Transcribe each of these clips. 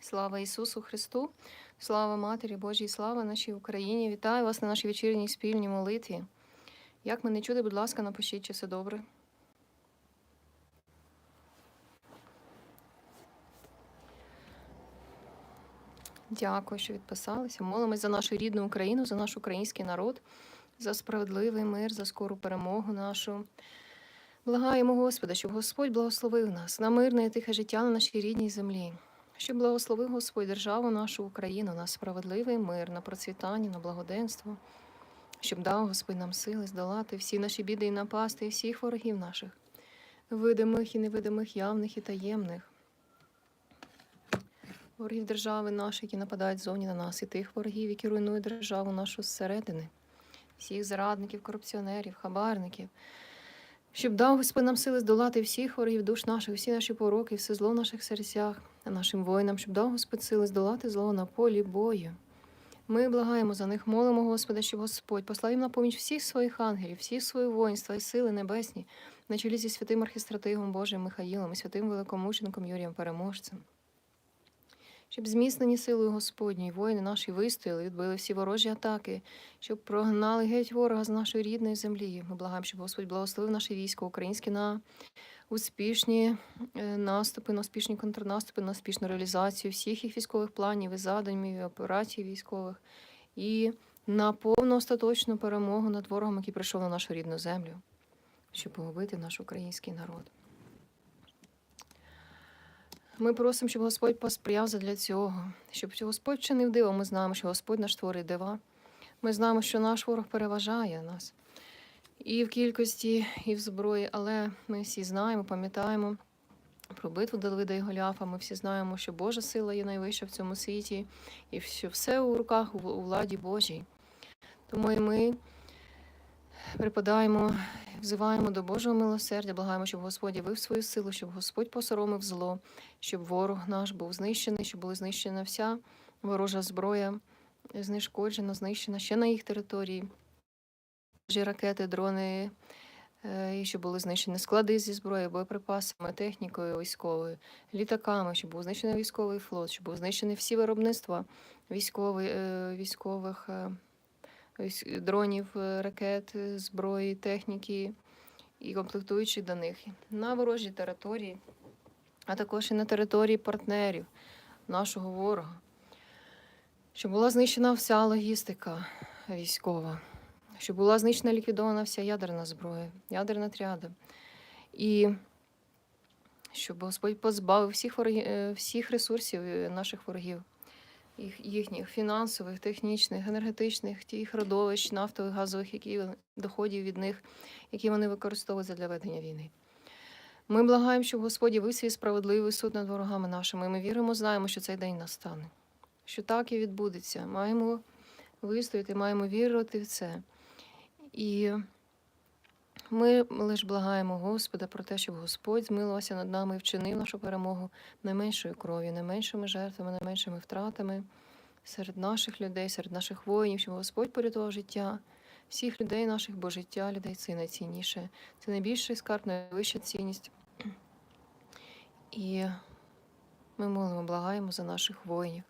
Слава Ісусу Христу, слава Матері Божій, слава нашій Україні. Вітаю вас на нашій вечірній спільній молитві. Як мене чути, будь ласка, напишіть, чи все добре. Дякую, що відписалися. Молимось за нашу рідну Україну, за наш український народ, за справедливий мир, за скору перемогу нашу. Благаємо Господа, щоб Господь благословив нас на мирне і тихе життя на нашій рідній землі. Щоб благословив Господь державу нашу Україну на справедливий мир, на процвітання, на благоденство, щоб дав Господь нам сили здолати всі наші біди і напасти, і всіх ворогів наших, видимих і невидимих, явних і таємних. Ворогів держави нашої, які нападають зовні на нас, і тих ворогів, які руйнують державу нашу зсередини, всіх зрадників, корупціонерів, хабарників, щоб дав Господь нам сили здолати всіх ворогів душ наших, всі наші пороки, все зло в наших серцях, нашим воїнам, щоб дав Господь сили здолати зло на полі бою. Ми благаємо за них, молимо Господа, щоб Господь послав їм на поміч всіх своїх ангелів, всіх своїх воїнства і сили небесні, на чолі зі святим архістратигом Божим Михаїлом і святим великомучеником Юрієм Переможцем. Щоб зміцнені силою Господньої воїни наші вистояли, відбили всі ворожі атаки, щоб прогнали геть ворога з нашої рідної землі. Ми благаємо, щоб Господь благословив наше військо українське на успішні е, наступи, на успішні контрнаступи, на успішну реалізацію всіх їх військових планів і задумів, і операцій військових, і на повну остаточну перемогу над ворогом, який прийшов на нашу рідну землю, щоб погубити наш український народ. Ми просимо, щоб Господь посприяв задля цього, щоб Господь вчинив диво. Ми знаємо, що Господь наш творить дива. Ми знаємо, що наш ворог переважає нас і в кількості, і в зброї, але ми всі знаємо, пам'ятаємо про битву Давида і Голіафа. Ми всі знаємо, що Божа сила є найвища в цьому світі, і що все у руках у владі Божій. Тому і ми припадаємо, взиваємо до Божого милосердя, благаємо, щоб Господь явив свою силу, щоб Господь посоромив зло, щоб ворог наш був знищений, щоб була знищена вся ворожа зброя, знешкоджена, знищена ще на їх території. Ракети, дрони, е, і щоб були знищені склади зі зброєю, боєприпасами, технікою військовою, літаками, щоб був знищений військовий флот, щоб був знищений всі виробництва військових, військових е, дронів, е, ракет, е, зброї, техніки і комплектуючих до них на ворожій території, а також і на території партнерів нашого ворога. Щоб була знищена вся логістика військова, щоб була знищена ліквідована вся ядерна зброя, ядерна тріада. І щоб Господь позбавив всіх, ворогів, е, всіх ресурсів е, наших ворогів, їх, їхніх фінансових, технічних, енергетичних, тих родовищ, нафтових, газових, які доходів від них, які вони використовують для ведення війни. Ми благаємо, щоб Господь явив свій справедливий суд над ворогами нашими. Ми віримо, знаємо, що цей день настане, що так і відбудеться. Маємо вистояти, маємо вірити в це. І ми лише благаємо Господа про те, щоб Господь змилувався над нами і вчинив нашу перемогу найменшою кров'ю, найменшими жертвами, найменшими втратами серед наших людей, серед наших воїнів, щоб Господь порятував життя всіх людей наших, бо життя людей це найцінніше. Це найбільший скарб, найвища цінність. І ми молимо, благаємо за наших воїнів,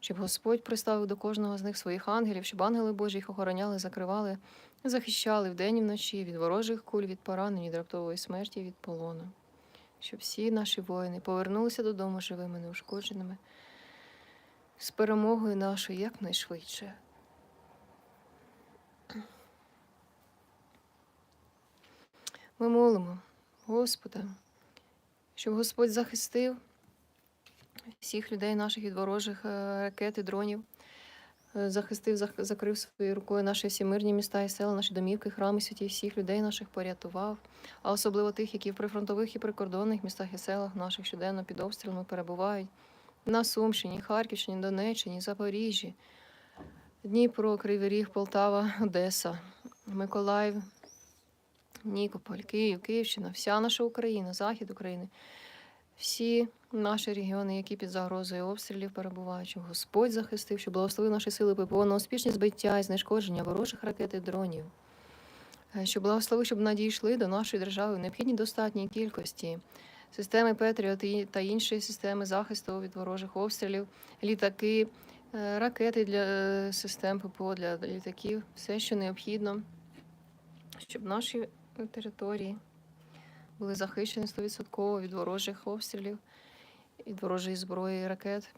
щоб Господь приставив до кожного з них своїх ангелів, щоб ангели Божі їх охороняли, закривали, захищали вдень і вночі від ворожих куль, від поранень, від раптової смерті, від полону. Щоб всі наші воїни повернулися додому живими, неушкодженими, з перемогою нашою якнайшвидше. Ми молимо Господа, щоб Господь захистив всіх людей наших від ворожих е, ракет і дронів, захистив, зах- закрив своєю рукою наші всі мирні міста і села, наші домівки, храми святі, всіх людей наших порятував, а особливо тих, які в прифронтових і прикордонних містах і селах наших щоденно під обстрілами перебувають. На Сумщині, Харківщині, Донеччині, Запоріжжі, Дніпро, Кривий Ріг, Полтава, Одеса, Миколаїв, Нікополь, Київ, Київщина, вся наша Україна, захід України, всі наші регіони, які під загрозою обстрілів перебувають, щоб Господь захистив, щоб благословив наші сили ППО на успішні збиття і знешкодження ворожих ракет і дронів. Е, Щоб благословив, щоб надійшли до нашої держави в необхідній достатній кількості системи Петріот та інші системи захисту від ворожих обстрілів, літаки, е, ракети для е, систем ППО для літаків, все, що необхідно, щоб наші території були захищені 100% від ворожих обстрілів, від ворожої зброї і ракет.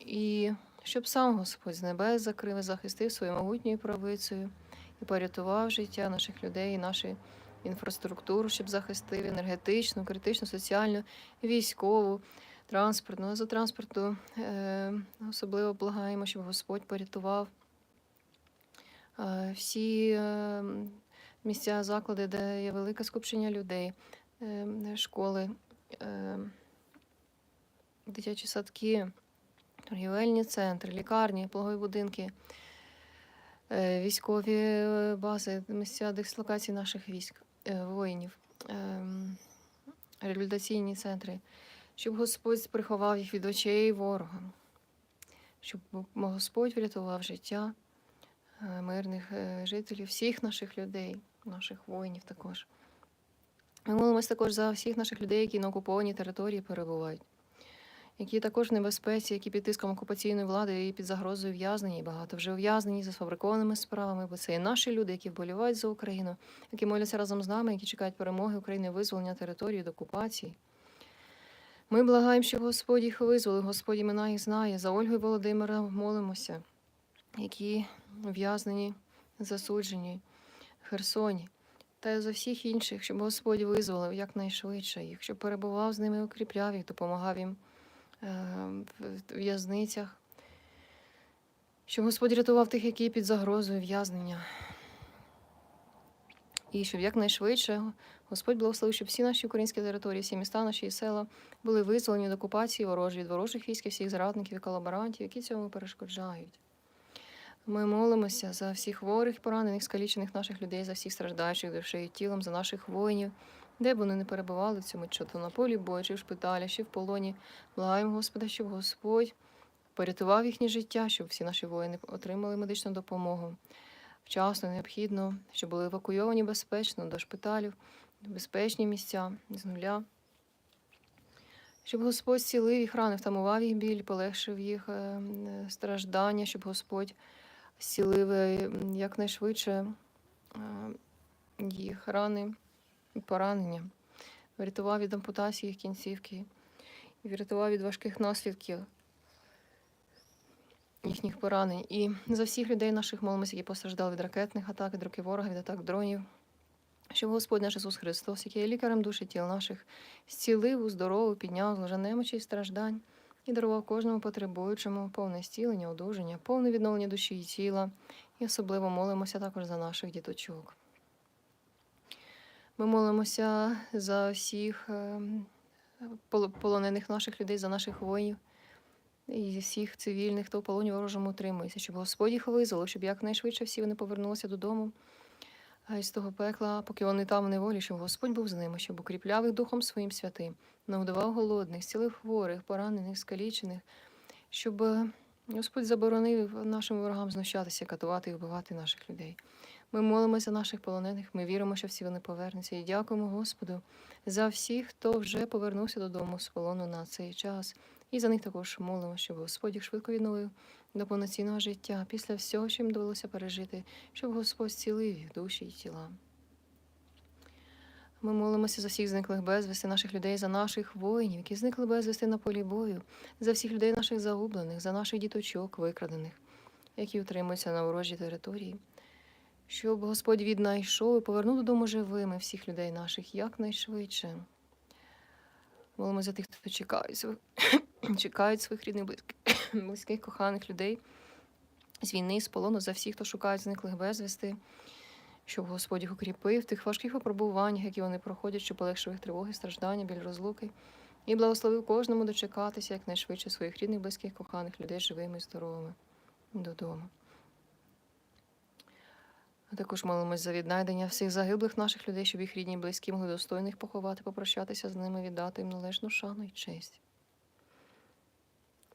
І щоб сам Господь з небес закрив і захистив своєю могутньою правицею і порятував життя наших людей і нашу інфраструктуру, щоб захистив енергетичну, критичну, соціальну, військову, транспортну. А за транспорту е, особливо благаємо, щоб Господь порятував е, всі е, місця, заклади, де є велике скупчення людей, школи, дитячі садки, торгівельні центри, лікарні, пологові будинки, е, військові е, бази, місця дислокації наших військ, е, воїнів, ем, реабілітаційні центри, щоб Господь приховав їх від очей ворога, щоб Господь врятував життя мирних жителів, всіх наших людей, наших воїнів також. Ми молимось також за всіх наших людей, які на окупованій території перебувають, які також в небезпеці, які під тиском окупаційної влади і під загрозою в'язнені, багато вже ув'язнені за сфабрикованими справами, бо це і наші люди, які вболівають за Україну, які моляться разом з нами, які чекають перемоги України, визволення території від окупації. Ми благаємо, щоб Господь їх визволив, Господь імена їх знає. За Ольгу і Володимира молимося, які ув'язнені, засуджені в Херсоні. Та й за всіх інших, щоб Господь визволив якнайшвидше їх, щоб перебував з ними, укріпляв їх, допомагав їм е, в в'язницях, щоб Господь рятував тих, які під загрозою в'язнення. І щоб якнайшвидше Господь благословив, щоб всі наші українські території, всі міста, наші села були визволені від окупації ворожі, від ворожих військ, всіх зрадників і колаборантів, які цьому перешкоджають. Ми молимося за всіх хворих, поранених, скалічених наших людей, за всіх страждаючих душею тілом, за наших воїнів, де б вони не перебували в цьому чи то на полі бою, чи в шпиталі, чи в полоні. Благаємо Господа, щоб Господь порятував їхнє життя, щоб всі наші воїни отримали медичну допомогу. Вчасно, необхідно, щоб були евакуйовані безпечно до шпиталів, в безпечні місця з нуля. Щоб Господь зцілив їх рани, втамував їх біль, полегшив їх е, страждання, щоб Господь е, якнайшвидше е, їх рани і поранення, врятував від ампутації їх кінцівки врятував від важких наслідків їхніх поранень. І за всіх людей наших молимося, які постраждали від ракетних атак, від руки ворога, від атак дронів. Щоб Господь наш Ісус Христос, який є лікарем душі тіл наших, зцілив, уздоровив, підняв з ложа немочі і страждань і дарував кожному потребуючому повне зцілення, одужання, повне відновлення душі і тіла. І особливо молимося також за наших діточок. Ми молимося за всіх ем, полонених наших людей, за наших воїнів і всіх цивільних, хто в полоні ворожому утримується, щоб Господь їх визволив, щоб якнайшвидше всі вони повернулися додому а із того пекла, поки вони там в неволі, щоб Господь був з ними, щоб укріпляв їх Духом своїм святим, нагодував голодних, зцілив хворих, поранених, скалічених, щоб е, Господь заборонив нашим ворогам знущатися, катувати і вбивати наших людей. Ми молимося наших полонених, ми віримо, що всі вони повернуться. І дякуємо Господу за всіх, хто вже повернувся додому з полону на цей час. І за них також молимо, щоб Господь їх швидко відновив до повноцінного життя після всього, що їм довелося пережити, щоб Господь зцілив їх душі і тіла. Ми молимося за всіх зниклих безвісти наших людей, за наших воїнів, які зникли безвісти на полі бою, за всіх людей наших загублених, за наших діточок, викрадених, які утримуються на ворожій території. Щоб Господь віднайшов і повернув додому живими всіх людей наших якнайшвидше. Молимо за тих, хто чекає своїх, чекають своїх рідних, близьких, близьких, коханих людей з війни, з полону, за всіх, хто шукають зниклих безвісти, щоб Господь їх укріпив тих важких випробуваннях, які вони проходять, щоб полегшив їх тривоги, страждання, біль розлуки, і благословив кожному дочекатися якнайшвидше своїх рідних, близьких, коханих людей живими і здоровими додому. А також молимось за віднайдення всіх загиблих наших людей, щоб їх рідні і близькі могли достойно їх поховати, попрощатися з ними, віддати їм належну шану і честь.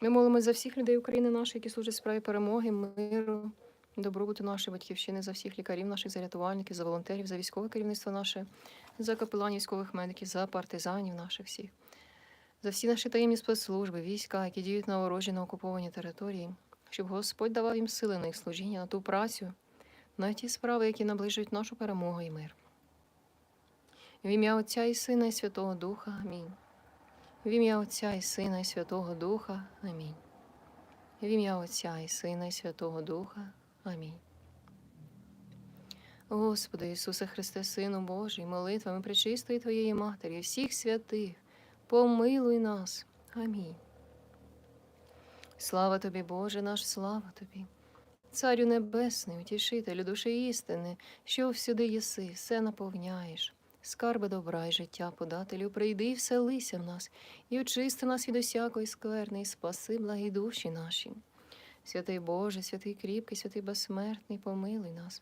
Ми молимось за всіх людей України нашої, які служать справі перемоги, миру, добробуту нашої батьківщини, за всіх лікарів наших, за рятувальників, за волонтерів, за військове керівництво наше, за капеланів військових медиків, за партизанів наших всіх, за всі наші таємні спецслужби, війська, які діють на ворожі на окупованій території, щоб Господь давав їм сили на їх служіння, на ту працю, на ті справи, які наближують нашу перемогу і мир. В ім'я Отця і Сина і Святого Духа. Амінь. В ім'я Отця і Сина і Святого Духа. Амінь. В ім'я Отця і Сина і Святого Духа. Амінь. Господи Ісусе Христе, Сину Божий, молитвами пречистої Твоєї Матері, всіх святих, помилуй нас. Амінь. Слава тобі, Боже наш, слава тобі. Царю Небесний, утішителю душі істини, що всюди єси, все наповняєш. Скарби добра й життя подателю, прийди і вселися в нас, і очисти нас від усякої скверни, і спаси благі душі наші. Святий Боже, святий кріпкий, святий безсмертний, помилуй нас.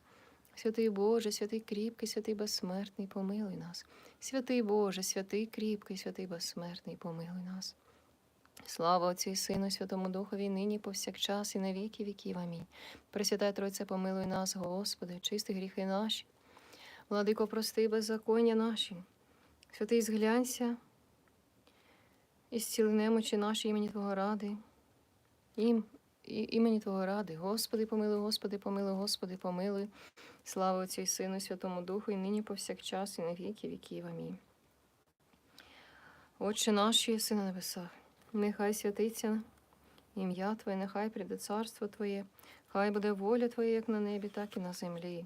Святий Боже, святий кріпкий, святий безсмертний, помилуй нас. Святий Боже, святий кріпкий, святий безсмертний, помилуй нас. Слава Отцю і Сину, Святому Духові, нині повсякчас і на віки віків. Амінь. Пресвятая Тройце, помилуй нас, Господи, чисти гріхи наші. Владико, прости беззаконня наші. Святий зглянься і зціли немочі наші імені Твого ради. Ім, і, імені Твого ради. Господи, помилуй, Господи, помилуй, Господи, помилуй. Слава Отцю і Сину, Святому Духу, і нині повсякчас, і на віки віків. Амінь. Отче наш, що єси на небесах, нехай святиться ім'я Твоє, нехай прийде царство Твоє, хай буде воля Твоя, як на небі, так і на землі.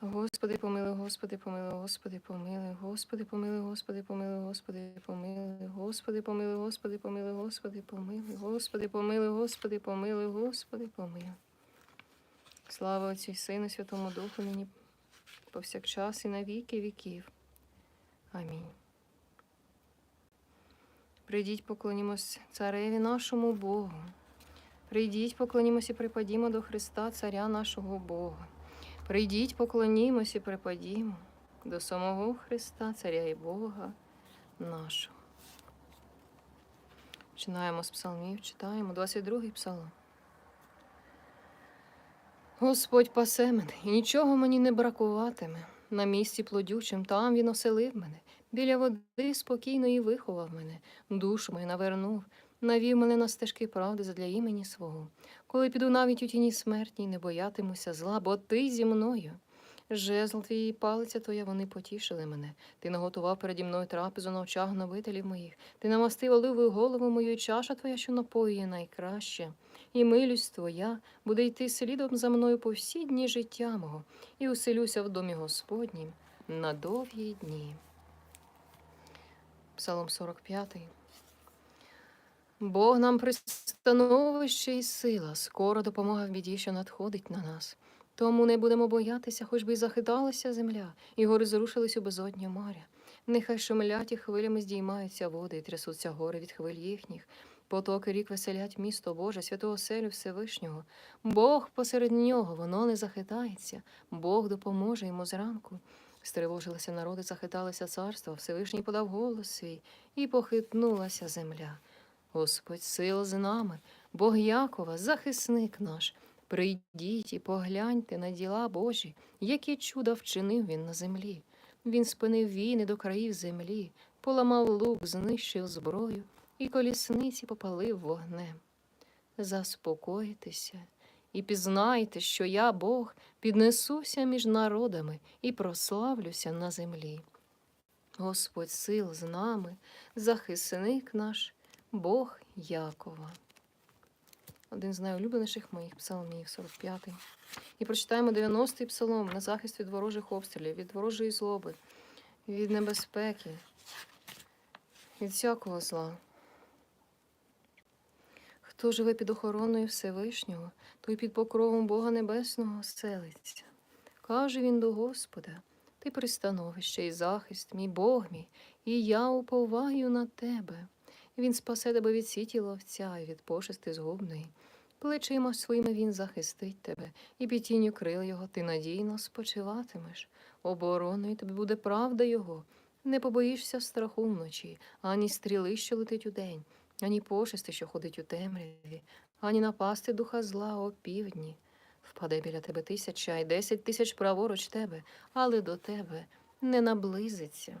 Господи, помилуй, Господи, помилуй, Господи, помилуй, Господи, помилуй, Господи, помилуй, Господи, помилуй, Господи, помилуй, Господи, помилуй, Господи, помилуй, Господи, помилуй, Господи, помилуй, Господи, помилуй. Слава Отцю і Сину, Святому Духу, нині повсякчас і на віки віків. Амінь. Прийдіть, поклонімось цареві нашому Богу. Прийдіть, поклонімось і припадімо до Христа, Царя нашого Бога. Прийдіть, поклонімось і припадімо до самого Христа, Царя і Бога нашого. Починаємо з псалмів, читаємо 22-й псалом. Господь пасе мене, і нічого мені не бракуватиме. На місці плодючим там він оселив мене, біля води спокійної виховав мене, душу мою навернув, навів мене на стежки правди задля імені свого. Коли піду навіть у тіні смертній, не боятимуся зла, бо ти зі мною. Жезл твій палиця твоя, вони потішили мене. Ти наготував переді мною трапезу на очах гнобителів моїх. Ти намастив оливою голову мою, і чаша твоя, що напоює найкраще. І милість твоя буде йти слідом за мною по всі дні життя мого, і уселюся в домі Господнім на довгі дні. Псалом 45. Бог нам пристановище і сила, скоро допомога в біді, що надходить на нас. Тому не будемо боятися, хоч би й захиталася земля, і гори зрушились у безодню моря. Нехай шумлять і хвилями здіймаються води, і трясуться гори від хвиль їхніх. Потоки рік веселять місто Боже, святого селю Всевишнього. Бог посеред нього, воно не захитається, Бог допоможе йому зранку. Стривожилися народи, захиталися царства, Всевишній подав голос свій, і похитнулася земля. Господь сил з нами, Бог Якова, захисник наш. Прийдіть і погляньте на діла Божі, які чуда вчинив він на землі. Він спинив війни до країв землі, поламав лук, знищив зброю, і колісниці попалив вогнем. Заспокойтеся і пізнайте, що я, Бог, піднесуся між народами і прославлюся на землі. Господь сил з нами, захисник наш, Бог Якова. Один з найулюбленіших моїх псалмів, 45-й. І прочитаємо 90-й псалом на захист від ворожих обстрілів, від ворожої злоби, від небезпеки, від всякого зла. Хто живе під охороною Всевишнього, той під покровом Бога Небесного селиться. Каже він до Господа, ти пристановище і захист, мій Бог мій, і я уповаю на тебе. Він спасе тебе від сіті ловця і від пошести згубної. Плечима своїми він захистить тебе, і під тінню крил його ти надійно спочиватимеш. Обороною тобі буде правда його. Не побоїшся страху вночі, ані стріли, що летить удень, ані пошести, що ходить у темряві, ані напасти духа зла о півдні. Впаде біля тебе тисяча і десять тисяч праворуч тебе, але до тебе не наблизиться.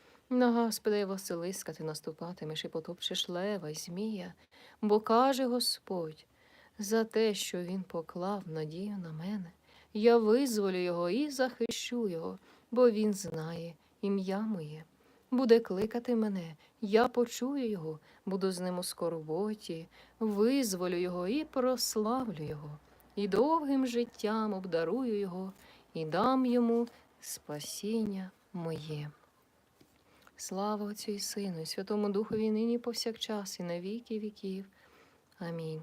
На Господа і Василиска ти наступатимеш і потопчеш лева й змія, бо каже Господь, за те, що він поклав надію на мене, я визволю його і захищу його, бо він знає ім'я моє. Буде кликати мене, я почую його, буду з ним у скорботі, визволю його і прославлю його, і довгим життям обдарую його, і дам йому спасіння моє. Слава Отцю і Сину, і Святому Духові нині повсякчас, і на віки віків. Амінь.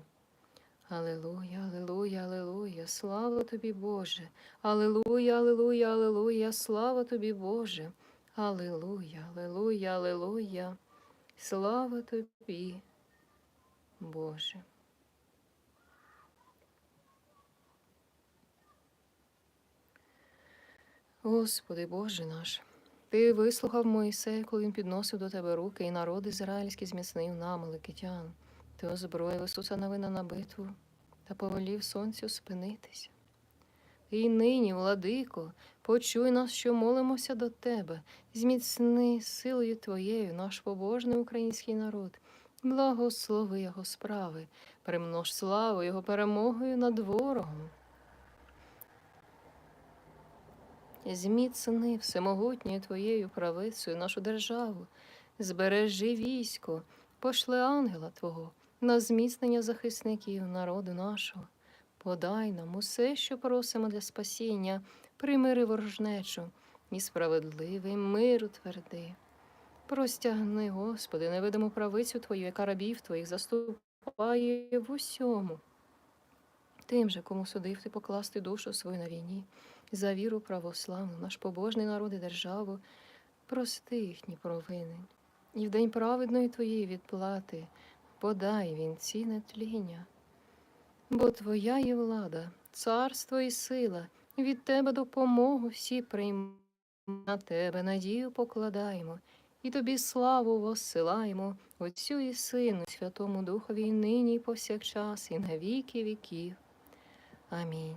Алілуя, алілуя, алілуя, слава тобі, Боже. Алілуя, алілуя, алілуя, слава тобі, Боже. Алілуя, алілуя, алілуя, слава тобі, Боже. Господи Боже наш, Ти вислухав Моїсея, коли він підносив до тебе руки, і народ ізраїльський зміцнив намаликитян. Ти озброїв Ісуса Навина на битву та повелів сонцю спинитися. І нині, владико, почуй нас, що молимося до тебе, зміцни силою Твоєю наш побожний український народ, благослови його справи, примнож славу Його перемогою над ворогом. Зміцни всемогутньою Твоєю правицею нашу державу, збережи військо, пошли ангела Твого на зміцнення захисників народу нашого. Подай нам усе, що просимо для спасіння, примири ворожнечу і справедливий мир утверди. Простягни, Господи, невидиму правицю Твою, яка рабів Твоїх заступає в усьому. Тим же, кому судив ти покласти душу свою на війні, за віру православну, наш побожний народ і державу, прости їхні провини. І в день праведної Твоєї відплати подай вінці нетління. Бо Твоя є влада, царство і сила, від Тебе допомогу всі приймемо. На Тебе надію покладаємо, і Тобі славу воссилаємо, Отцю і Сину, Святому Духові, нині, і повсякчас, і на віки віків. Амінь.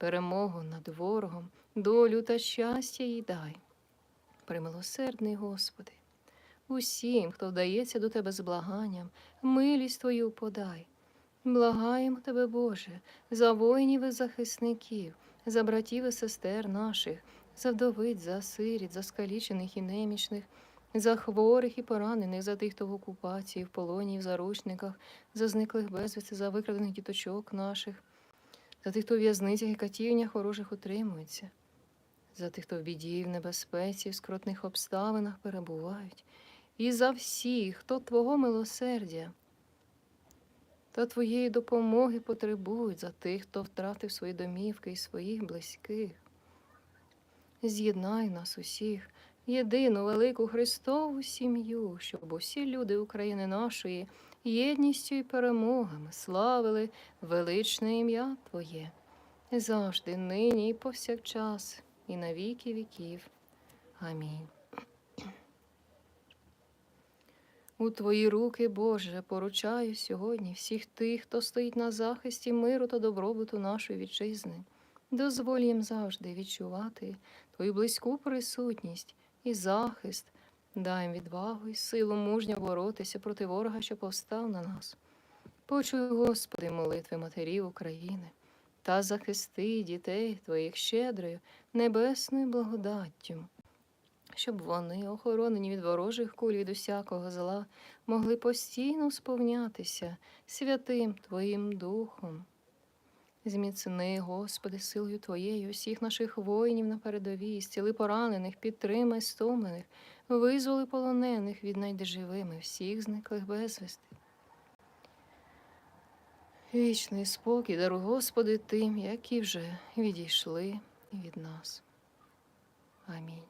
перемогу над ворогом, долю та щастя їй дай. Примилосердний Господи, усім, хто вдається до Тебе з благанням, милість Твою подай. Благаємо Тебе, Боже, за воїнів і захисників, за братів і сестер наших, за вдовиць, за сиріт, за скалічених і немічних, за хворих і поранених, за тих, хто в окупації, в полоні, в заручниках, за зниклих безвісти, за викрадених діточок наших, за тих, хто в в'язницях і катівнях ворожих утримується, за тих, хто в біді, в небезпеці, в скрутних обставинах перебувають, і за всіх, хто Твого милосердя та Твоєї допомоги потребують, за тих, хто втратив свої домівки і своїх близьких. З'єднай нас усіх, єдину велику Христову сім'ю, щоб усі люди України нашої єдністю і перемогами славили величне ім'я Твоє, завжди, нині і повсякчас, і на віки віків. Амінь. У Твої руки, Боже, поручаю сьогодні всіх тих, хто стоїть на захисті миру та добробуту нашої вітчизни. Дозволь їм завжди відчувати твою близьку присутність і захист. Дай їм відвагу і силу мужньо боротися проти ворога, що повстав на нас. Почуй, Господи, молитви матерів України та захисти дітей Твоїх щедрою, небесною благодаттю, щоб вони, охоронені від ворожих куль від усякого зла, могли постійно сповнятися святим Твоїм Духом. Зміцни, Господи, силою Твоєю усіх наших воїнів на передовій, зціли поранених, підтримай стомлених, визволи полонених, віднайди живими, всіх зниклих безвісти. Вічний спокій даруй, Господи, тим, які вже відійшли від нас. Амінь.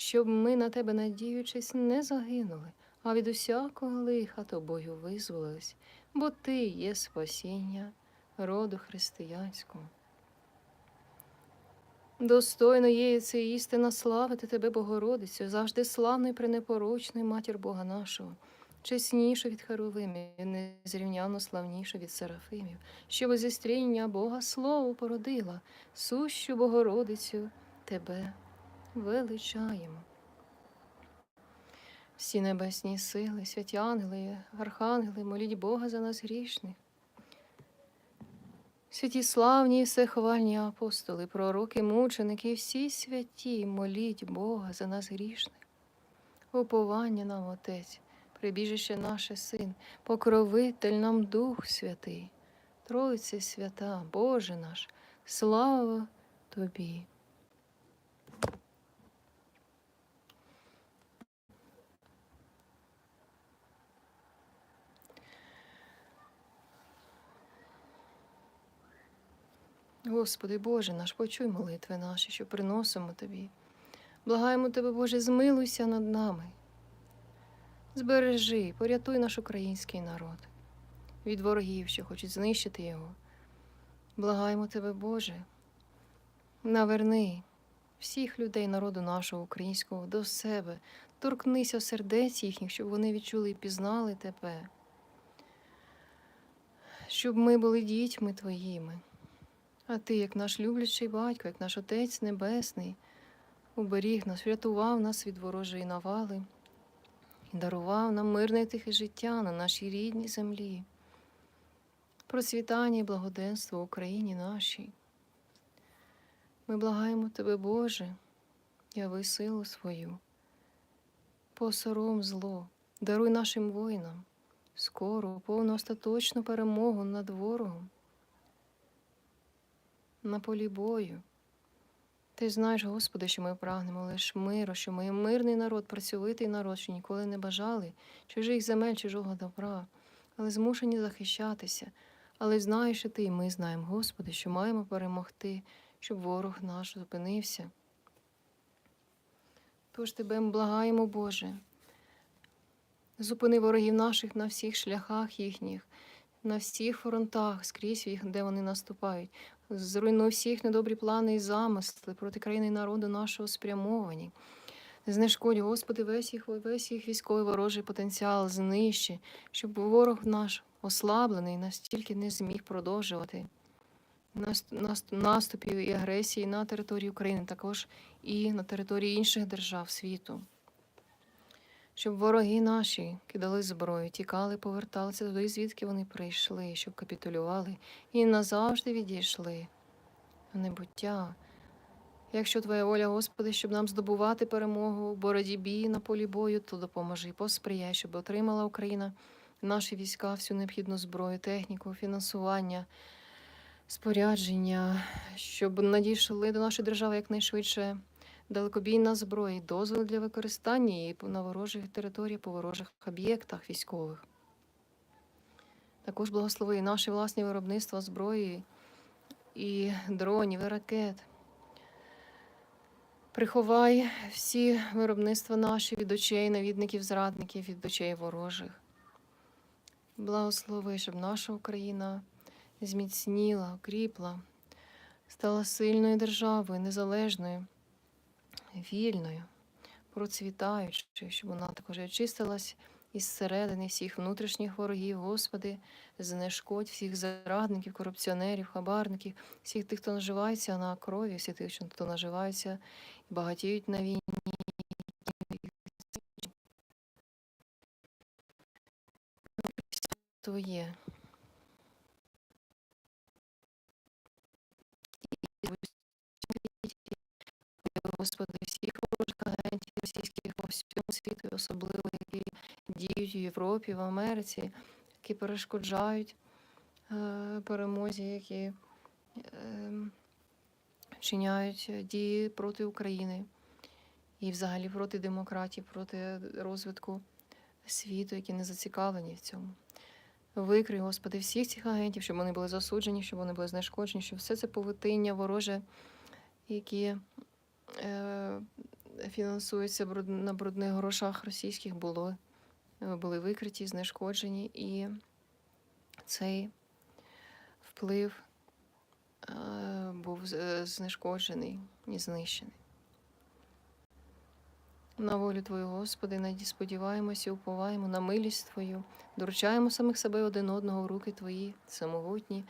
щоб ми на Тебе, надіючись, не загинули, а від усякого лиха Тобою визволились, бо Ти є спасіння роду християнського. Достойно є це істина славити тебе, Богородицю, завжди славною, пренепорочною матір Бога нашого, чеснішу від Херовимів, незрівняно славнішу від Серафимів, що возістріння Бога слово породила, сущу Богородицю тебе величаємо. Всі небесні сили, святі ангели, архангели, моліть Бога за нас грішних. Святі славні і всехвальні апостоли, пророки, мученики, всі святі, моліть Бога за нас грішних. Уповання нам, Отець, прибіжище наше Син, покровитель нам Дух Святий, Тройце свята, Боже наш, слава Тобі. Господи Боже наш, почуй молитви наші, що приносимо Тобі. Благаємо Тебе, Боже, змилуйся над нами. Збережи, порятуй наш український народ від ворогів, що хочуть знищити його. Благаємо Тебе, Боже, наверни всіх людей народу нашого українського до себе, торкнися сердець їхніх, щоб вони відчули і пізнали Тебе, щоб ми були дітьми Твоїми. А ти, як наш люблячий батько, як наш Отець Небесний, уберіг нас, врятував нас від ворожої навали і дарував нам мирне тихе життя на нашій рідній землі, процвітання і благоденство Україні нашій. Ми благаємо Тебе, Боже, яви силу свою, посором зло, даруй нашим воїнам скору, повну остаточну перемогу над ворогом на полі бою. Ти знаєш, Господи, що ми прагнемо лише миру, що ми мирний народ, працьовитий народ, що ніколи не бажали чужих земель, чужого добра, але змушені захищатися. Але знаєш що ти, і ми знаємо, Господи, що маємо перемогти, щоб ворог наш зупинився. Тож тебе благаємо, Боже, зупини ворогів наших на всіх шляхах їхніх, на всіх фронтах, скрізь їх, де вони наступають. Зруйнуй всіх недобрі плани і замисли проти країни і народу нашого спрямовані. Знешкодь, Господи, весь їх, весь їх військовий ворожий потенціал знищи, щоб ворог наш ослаблений настільки не зміг продовжувати наступів і агресії на території України, також і на території інших держав світу. Щоб вороги наші кидали зброю, тікали, поверталися туди, звідки вони прийшли, щоб капітулювали і назавжди відійшли в небуття. Якщо твоя воля, Господи, щоб нам здобувати перемогу в боротьбі на полі бою, то допоможи, посприяй, щоб отримала Україна наші війська, всю необхідну зброю, техніку, фінансування, спорядження, щоб надійшли до нашої держави якнайшвидше далекобійна зброя, і дозвіл для використання її на ворожих територіях, по ворожих об'єктах військових. Також благослови і наші власні виробництва зброї і дронів, і ракет, Приховай всі виробництва наші від очей навідників, зрадників, від очей ворожих. Благослови, щоб наша Україна зміцніла, укріпла, стала сильною державою, незалежною, вільною, процвітаючою, щоб вона також очистилась із середини всіх внутрішніх ворогів, Господи, знешкодь всіх зрадників, корупціонерів, хабарників, всіх тих, хто наживається на крові, всіх тих, хто наживається і багатіють на війні. Твоє. Господи, всіх ворожих агентів російських по всьому світу, особливо які діють в Європі, в Америці, які перешкоджають е, перемозі, які е, вчиняють дії проти України і взагалі проти демократії, проти розвитку світу, які не зацікавлені в цьому. Викрий, Господи, всіх цих агентів, щоб вони були засуджені, щоб вони були знешкоджені, щоб все це повитиння вороже, які фінансуються бруд- на брудних грошах російських, було, е, були викриті, знешкоджені, і цей вплив е, був е, знешкоджений і знищений. На волю Твою, Господи, наді сподіваємося, уповаємо на милість Твою, доручаємо самих себе один одного в руки Твої, самогутні,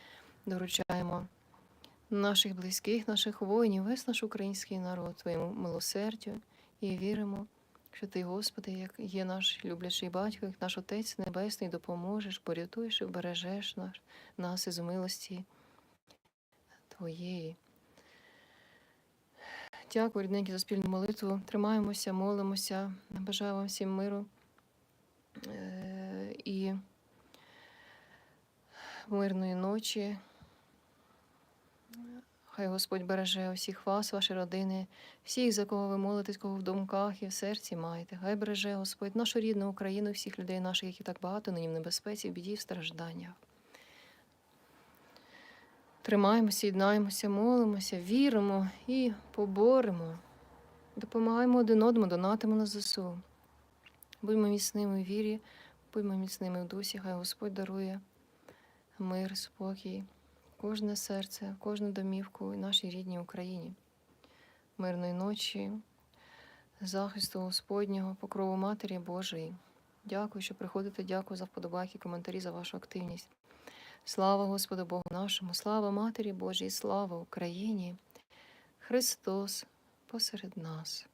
доручаємо наших близьких, наших воїнів, весь наш український народ, Твоєму милосердю, і віримо, що Ти, Господи, як є наш люблячий батько, як наш Отець Небесний, допоможеш, порятуєш і вбережеш наш, нас із милості Твоєї. Дякую, рідненькі, за спільну молитву. Тримаємося, молимося. Бажаю вам всім миру е, і мирної ночі. Хай Господь береже усіх вас, ваші родини, всіх, за кого ви молитесь, кого в думках і в серці маєте. Хай береже Господь нашу рідну Україну, всіх людей наших, які так багато нині в небезпеці, в біді, в стражданнях. Тримаємося, єднаємося, молимося, віримо і поборемо. Допомагаємо один одному, донатимо на ЗСУ. Будьмо міцними в вірі, будьмо міцними в дусі, хай Господь дарує мир, спокій, кожне серце, кожну домівку і нашій рідній Україні. Мирної ночі, захисту Господнього, покрову Матері Божої. Дякую, що приходите. Дякую за вподобайки, коментарі, за вашу активність. Слава Господу Богу нашому, слава Матері Божій, слава Україні! Христос посеред нас.